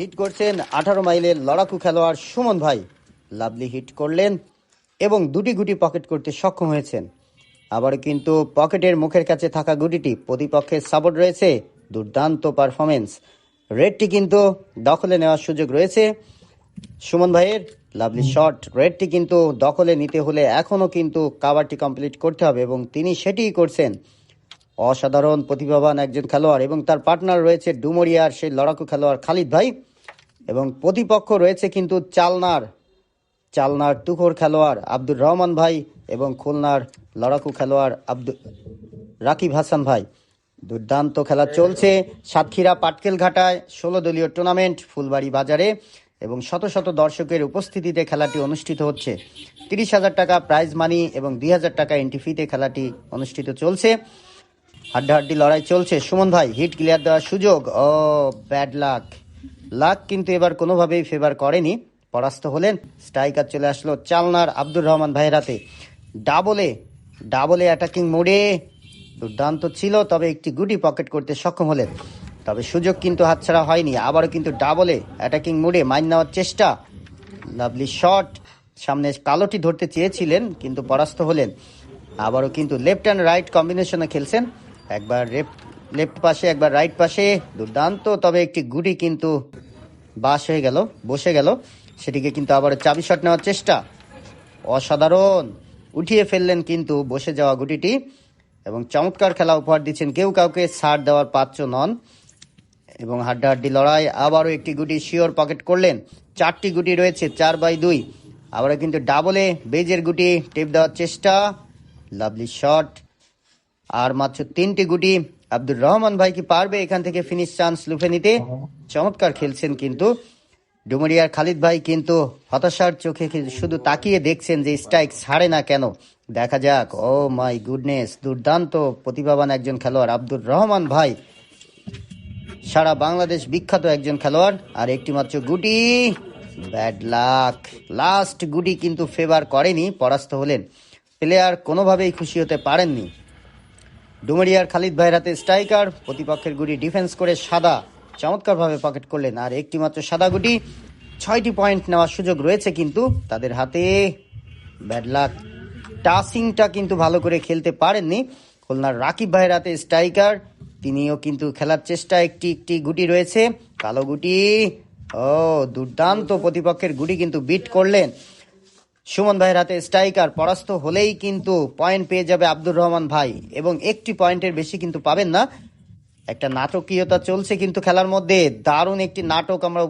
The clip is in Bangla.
হিট করছেন আঠারো মাইলের লড়াকু খেলোয়াড় সুমন ভাই। লাভলি হিট করলেন এবং দুটি গুটি পকেট করতে সক্ষম হয়েছেন। আবার কিন্তু পকেটের মুখের কাছে থাকা গুটিটি প্রতিপক্ষের সাপোর্ট রয়েছে, দুর্দান্ত পারফরমেন্স। রেডটি কিন্তু দখলে নেওয়ার সুযোগ রয়েছে। সুমন ভাইয়ের লাভলি শট, রেডটি কিন্তু দখলে নিতে হলে এখনও কিন্তু কাভারটি কমপ্লিট করতে হবে এবং তিনি সেটিই করছেন। অসাধারণ প্রতিভাবান একজন খেলোয়াড় এবং তার পার্টনার রয়েছে ডুমরিয়ার সেই লড়াকু খেলোয়াড় খালিদ ভাই। এবং প্রতিপক্ষ রয়েছে কিন্তু চালনার চালনার তুখোর খেলোয়াড় আব্দুর রহমান ভাই এবং খুলনার লড়াকু খেলোয়াড় আব্দুল, রাকিব হাসান ভাই। দুর্দান্ত খেলা চলছে সাতক্ষীরা পাটকেল ঘাটায় ষোলো দলীয় টুর্নামেন্ট, ফুলবাড়ি বাজারে এবং শত শত দর্শকের উপস্থিতিতে খেলাটি অনুষ্ঠিত হচ্ছে। তিরিশ হাজার টাকা প্রাইজ মানি এবং দুই হাজার টাকা এন্ট্রি ফিতে খেলাটি অনুষ্ঠিত চলছে। হাড্ডাহাড্ডি লড়াই চলছে। সুমন ভাই হিট ক্লিয়ার দেওয়ার সুযোগ। ও ব্যাড লাক লাক কিন্তু এবার কোনোভাবেই ফেভার করেনি। পরাস্ত হলেন স্ট্রাইকার চলে আসলো চালনার আব্দুর রহমান ভাইয়ের হাতে। ডাবলে ডাবলে অ্যাটাকিং মোডে দুর্দান্ত ছিল, তবে একটি গুটি পকেট করতে সক্ষম হলেন। তবে সুযোগ কিন্তু হাতছাড়া হয়নি। আবারও কিন্তু ডাবলে অ্যাটাকিং মোডে মাইন নেওয়ার চেষ্টা। লাভলি শট সামনে কালোটি ধরতে চেয়েছিলেন, কিন্তু পরাস্ত হলেন। আবারও কিন্তু লেফট অ্যান্ড রাইট কম্বিনেশনে খেলছেন। একবার লেফট লেফট পাশে, একবার রাইট পাশে, দুর্দান্ত, তবে একটি গুটি কিন্তু বাস হয়ে গেল, বসে গেল। সেটিকে কিন্তু আবার চাবি শট নেওয়ার চেষ্টা। অসাধারণ! উঠিয়ে ফেললেন কিন্তু বসে যাওয়া গুটিটি এবং চমৎকার খেলা উপহার দিচ্ছেন কেউ কাউকে, ছাড় দেওয়ার পাত্র নন। এবং হাড্ডাহাড্ডি লড়াই আবারও একটি গুটি শিওর পকেট করলেন। চারটি গুটি রয়েছে, চার বাই দুই। আবারও কিন্তু ডাবলে বেজের গুটি টেপ দেওয়ার চেষ্টা। Lovely shot. আর মাত্র তিনটি গুটি আব্দুর রহমান ভাই কি পারবে এখান থেকে ফিনিশ চান্স লুফে নিতে? চমৎকার খেলছেন কিন্তু। ডুমুরিয়ার খালিদ ভাই কিন্তু হতাশার চোখে শুধু তাকিয়ে দেখছেন যে স্ট্রাইক ছাড়ে না কেন। দেখা যাক। ও মাই গুডনেস দুর্দান্ত প্রতিভাবান একজন খেলোয়াড় আব্দুর রহমান ভাই। সারা বাংলাদেশ বিখ্যাত একজন খেলোয়াড়। আর একটি মাত্র গুটি। Bad luck. লাস্ট গুটি কিন্তু ফেভার করেনি পরাস্ত হলেন। প্লেয়ার কোনোভাবেই খুশি হতে পারেননি। ডুমুরিয়ার খালিদ ভাইয়ের হাতে স্ট্রাইকার, প্রতিপক্ষের গুটি ডিফেন্স করে সাদা চমৎকারভাবে পকেট করলেন। আর একটি মাত্র সাদা গুটি, ছয়টি পয়েন্ট নেওয়ার সুযোগ রয়েছে কিন্তু তাদের হাতে ব্যাড লাক। টাসিংটা কিন্তু ভালো করে খেলতে পারেননি। খুলনার রাকিব ভাইয়ের হাতে স্ট্রাইকার, তিনিও কিন্তু খেলার চেষ্টা একটি একটি গুটি রয়েছে। কালো গুটি, ও দুর্দান্ত প্রতিপক্ষের গুটি কিন্তু বিট করলেন। সুমন ভাইয়ের হাতে স্ট্রাইকার, পরাস্ত হলেই কিন্তু পয়েন্ট পেয়ে যাবে আব্দুর রহমান ভাই। এবং একটি পয়েন্টের বেশি কিন্তু পাবেন না। একটা নাটকীয়তা চলছে কিন্তু খেলার মধ্যে। দারুণ একটি নাটক আমরা